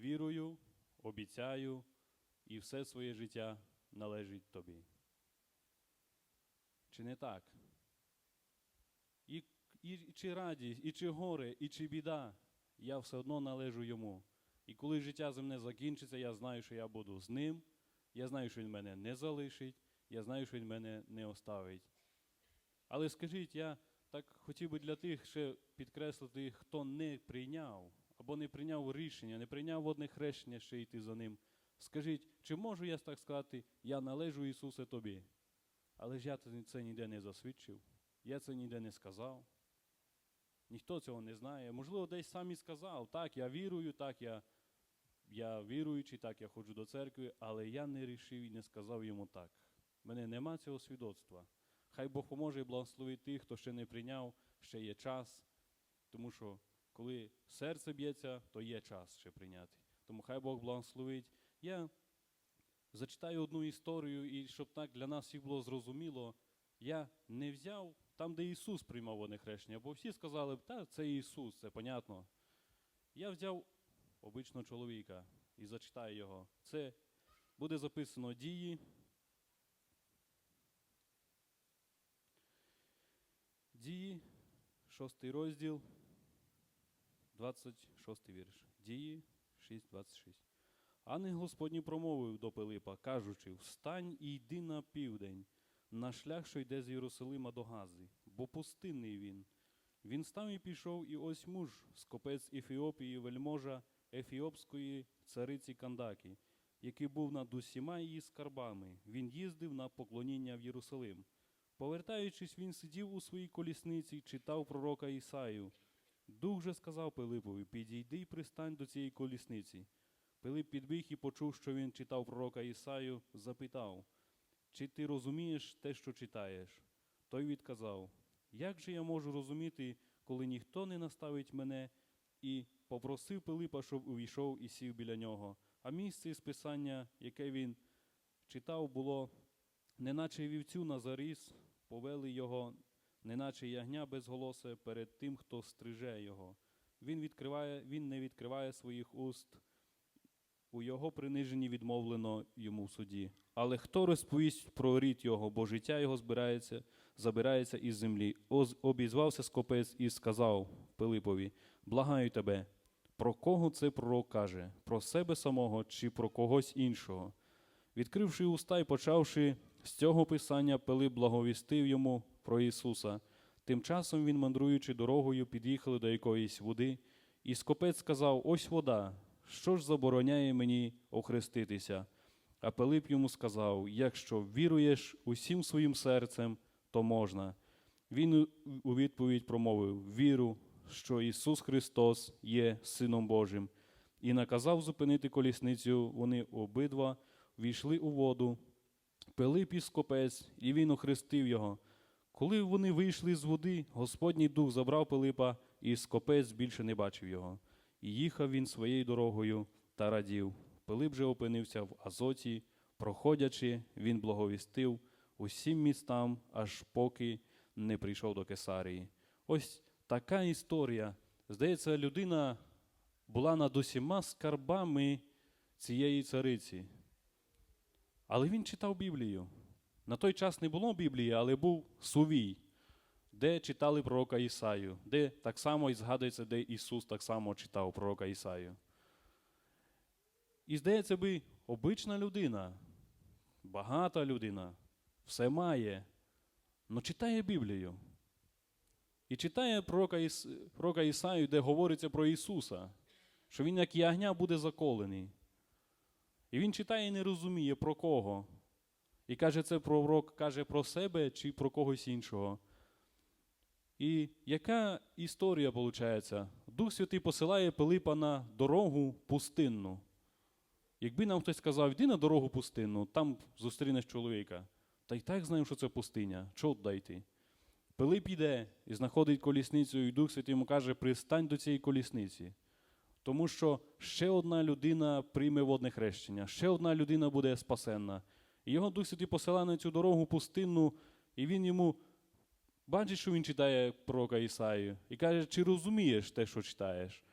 вірую, обіцяю, і все своє життя належить тобі. Чи не так? І, і, чи радість, і чи горе, і чи біда, я все одно належу йому. І коли життя земне закінчиться, я знаю, що я буду з ним, я знаю, що він мене не залишить, я знаю, що він мене не оставить. Але скажіть, я так хотів би для тих ще підкреслити, хто не прийняв або не прийняв рішення, не прийняв водне хрещення ще йти за ним. Скажіть, чи можу я так сказати, я належу Ісусе тобі? Але ж я це ніде не засвідчив, я це ніде не сказав. Ніхто цього не знає. Можливо, десь сам і сказав, так, я вірую, так, я, я віруючий, так, я ходжу до церкви, але я не рішив і не сказав йому так. У мене нема цього свідоцтва. Хай Бог поможе і благословить тих, хто ще не прийняв, ще є час. Тому що коли серце б'ється, то є час ще прийняти. Тому хай Бог благословить. Я зачитаю одну історію, і щоб так для нас всіх було зрозуміло, я не взяв там, де Ісус приймав водне хрещення, бо всі сказали, та це Ісус, це понятно. Я взяв обичного чоловіка і зачитаю його. Це буде записано дії. Дії, шостий розділ, 26 вірш. Дії 6.26. Ангел Господній промовив до Пилипа, кажучи: Встань і йди на південь, на шлях, що йде з Єрусалима до Гази, бо пустинний він. Він став і пішов, і ось муж, скопець Ефіопії, вельможа Ефіопської цариці Кандаки, який був над усіма її скарбами. Він їздив на поклоніння в Єрусалим. Повертаючись, він сидів у своїй колісниці читав пророка Ісаю. Дух же сказав Пилипові: Підійди і пристань до цієї колісниці. Пилип підбіг і почув, що він читав пророка Ісаю, запитав, чи ти розумієш те, що читаєш? Той відказав: Як же я можу розуміти, коли ніхто не наставить мене, і попросив Пилипа, щоб увійшов і сів біля нього. А місце із писання, яке він читав, було неначе вівцю на заріз, повели його, неначе ягня безголосе перед тим, хто стриже його. Він, відкриває, він не відкриває своїх уст, у його приниженні відмовлено йому в суді. Але хто розповість про рід його, бо життя його збирається, забирається із землі. Оз- Обізвався скопець і сказав Пилипові: Благаю тебе, про кого це пророк каже? Про себе самого чи про когось іншого? Відкривши уста і почавши з цього писання, Пилип благовістив йому про Ісуса. Тим часом він, мандруючи дорогою, під'їхали до якоїсь води, і скопець сказав: Ось вода, що ж забороняє мені охреститися? А Пилип йому сказав: Якщо віруєш усім своїм серцем, то можна. Він у- відповідь промовив: Віру, що Ісус Христос є Сином Божим, і наказав зупинити колісницю. Вони обидва війшли у воду. Пилип і скопець, і він охрестив його. Коли вони вийшли з води, Господній дух забрав Пилипа, і скопець більше не бачив його. І їхав він своєю дорогою та радів. Пилип же опинився в Азоті, проходячи, він благовістив усім містам, аж поки не прийшов до Кесарії. Ось така історія. Здається, людина була над усіма скарбами цієї цариці. Але він читав Біблію. На той час не було Біблії, але був Сувій, де читали пророка Ісаю, де так само і згадується, де Ісус так само читав пророка Ісаю. І здається би, обична людина, багата людина, все має, але читає Біблію. І читає пророка, Іс... пророка Ісаю, де говориться про Ісуса, що Він як ягня буде заколений. І він читає і не розуміє, про кого. І каже, це пророк каже про себе чи про когось іншого. І яка історія виходить? Дух Святий посилає Пилипа на дорогу пустинну. Якби нам хтось сказав, йди на дорогу пустинну, там зустрінеш чоловіка. Та й так знаємо, що це пустиня. Чого йти? Пилип йде і знаходить колісницю, і Дух Святий йому каже, пристань до цієї колісниці. Тому що ще одна людина прийме водне хрещення, ще одна людина буде спасенна. І його Дух Святий посилає на цю дорогу пустинну, і він йому бачить, що він читає пророка Ісаю, і каже, чи розумієш те, що читаєш?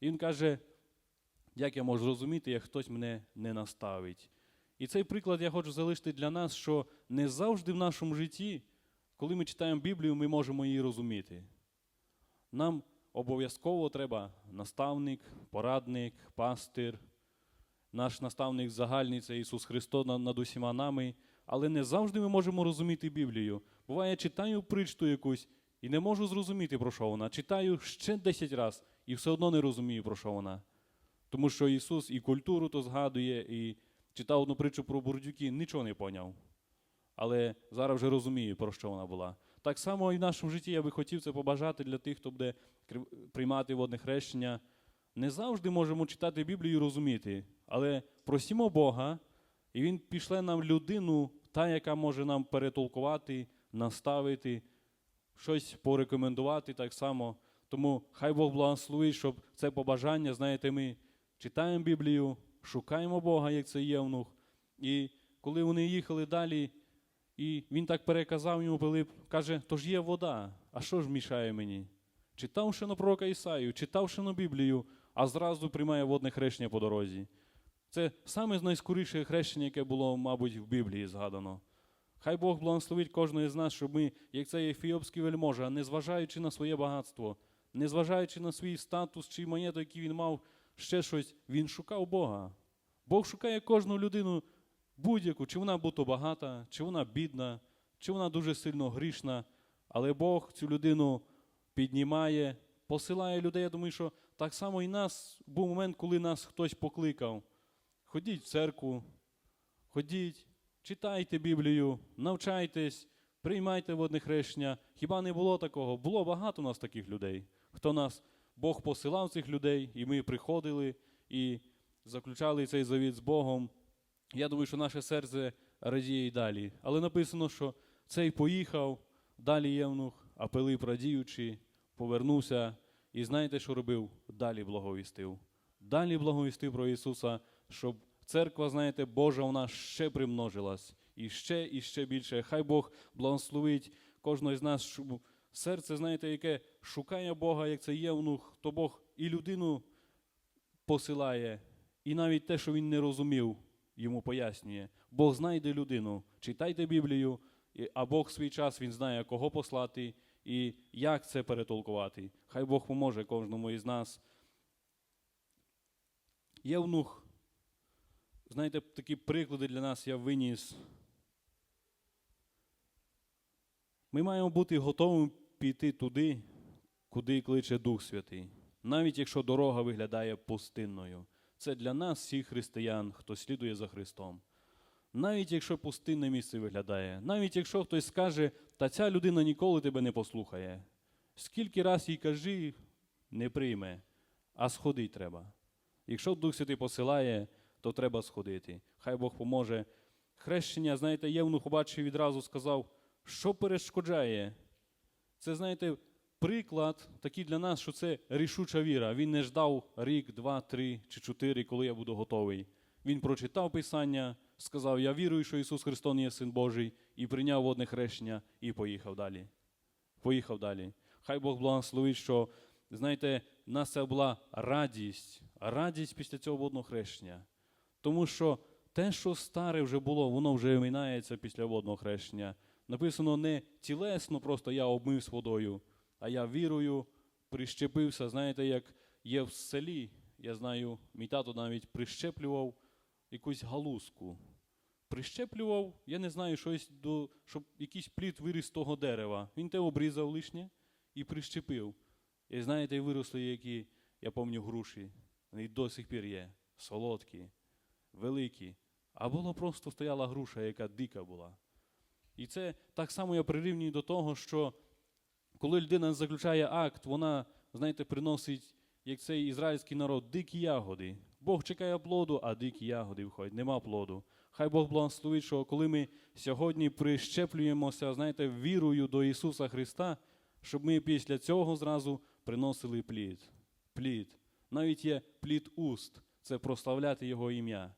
І він каже: Як я можу зрозуміти, як хтось мене не наставить? І цей приклад я хочу залишити для нас, що не завжди в нашому житті, коли ми читаємо Біблію, ми можемо її розуміти. Нам обов'язково треба наставник, порадник, пастир. Наш наставник загальний це Ісус Христос над усіма нами. Але не завжди ми можемо розуміти Біблію. Буває, я читаю притчу якусь і не можу зрозуміти, про що вона. Читаю ще 10 разів і все одно не розумію, про що вона. Тому що Ісус і культуру то згадує, і читав одну притчу про бурдюки, нічого не поняв. Але зараз вже розумію, про що вона була. Так само і в нашому житті я би хотів це побажати для тих, хто буде приймати водне хрещення. Не завжди можемо читати Біблію і розуміти, але просімо Бога, і Він пішле нам людину, та, яка може нам перетолкувати, наставити, щось порекомендувати так само. Тому хай Бог благословить, щоб це побажання, знаєте, ми читаємо Біблію, шукаємо Бога, як це євнух. І коли вони їхали далі, і він так переказав йому Пилип, каже, то ж є вода, а що ж мішає мені? Читавши на пророка Ісаю, читавши на Біблію, а зразу приймає водне хрещення по дорозі. Це саме найскоріше хрещення, яке було, мабуть, в Біблії згадано. Хай Бог благословить кожного з нас, щоб ми, як цей ефіопський вельможа, незважаючи на своє багатство, незважаючи на свій статус чи монету, який він мав, ще щось, він шукав Бога. Бог шукає кожну людину будь-яку, чи вона будь-то багата, чи вона бідна, чи вона дуже сильно грішна. Але Бог цю людину піднімає, посилає людей. Я думаю, що так само і нас був момент, коли нас хтось покликав. Ходіть в церкву, ходіть, читайте Біблію, навчайтесь, приймайте водне хрещення. Хіба не було такого? Було багато у нас таких людей. Хто нас Бог посилав цих людей, і ми приходили і заключали цей завіт з Богом. Я думаю, що наше серце радіє і далі. Але написано, що цей поїхав, далі Євнух, а Пилип радіючи, повернувся. І знаєте, що робив? Далі благовістив. Далі благовістив про Ісуса, щоб церква, знаєте, Божа вона ще примножилась. І ще, і ще більше. Хай Бог благословить кожного з нас, щоб серце, знаєте, яке шукає Бога, як це євнух, то Бог і людину посилає, і навіть те, що він не розумів, йому пояснює. Бог знайде людину. Читайте Біблію, а Бог свій час він знає, кого послати і як це перетолкувати. Хай Бог поможе кожному із нас. Євнух, знаєте, такі приклади для нас я виніс. Ми маємо бути готовими піти туди, куди кличе Дух Святий, навіть якщо дорога виглядає пустинною. Це для нас, всіх християн, хто слідує за Христом. Навіть якщо пустинне місце виглядає, навіть якщо хтось скаже, та ця людина ніколи тебе не послухає. Скільки раз їй кажи, не прийме, а сходить треба. Якщо Дух Святий посилає, то треба сходити. Хай Бог поможе. Хрещення, знаєте, Євнух побачив відразу сказав, що перешкоджає. Це, знаєте, приклад такий для нас, що це рішуча віра. Він не ждав рік, два, три чи чотири, коли я буду готовий. Він прочитав Писання, сказав: Я вірую, що Ісус Христос є Син Божий, і прийняв водне хрещення, і поїхав далі. Поїхав далі. Хай Бог благословить, що, знаєте, в нас це була радість, радість після цього водного хрещення. Тому що те, що старе вже було, воно вже минається після водного хрещення. Написано не тілесно, просто я обмився водою, а я вірою прищепився. Знаєте, як є в селі, я знаю, мій тато навіть прищеплював якусь галузку. Прищеплював, я не знаю, щось до, щоб якийсь плід виріс з того дерева. Він те обрізав лишнє і прищепив. І знаєте, виросли які, я пам'ятаю, груші. Вони до сих пір є. Солодкі, великі. А було просто стояла груша, яка дика була. І це так само я прирівнюю до того, що коли людина заключає акт, вона, знаєте, приносить, як цей ізраїльський народ, дикі ягоди. Бог чекає плоду, а дикі ягоди входять, нема плоду. Хай Бог благословить, що коли ми сьогодні прищеплюємося, знаєте, вірою до Ісуса Христа, щоб ми після цього зразу приносили плід. Плід. Навіть є плід уст, це прославляти Його ім'я.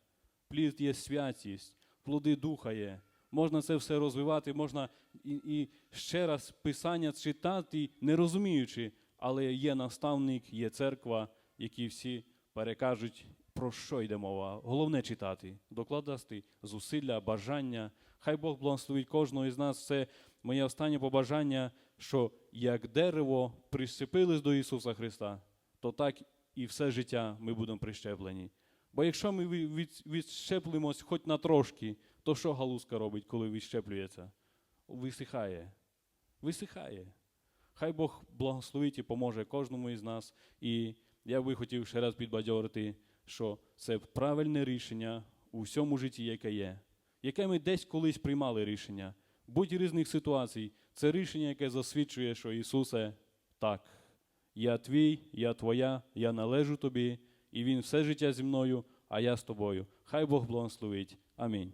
Плід є святість, плоди духа є. Можна це все розвивати, можна і, і ще раз Писання читати, не розуміючи, але є наставник, є церква, які всі перекажуть про що йде мова? Головне читати, докладати зусилля, бажання. Хай Бог благословить кожного із нас. Це моє останнє побажання, що як дерево прищепились до Ісуса Христа, то так і все життя ми будемо прищеплені. Бо якщо ми ві- відщеплимось хоч на трошки, то що галузка робить, коли відщеплюється? Висихає. Висихає. Хай Бог благословить і поможе кожному із нас. І я би хотів ще раз підбадьорити, що це правильне рішення у всьому житті, яке є, яке ми десь колись приймали рішення. Будь різних ситуацій, це рішення, яке засвідчує, що Ісусе, так, я твій, я твоя, я належу тобі, і Він все життя зі мною, а я з тобою. Хай Бог благословить. Амінь.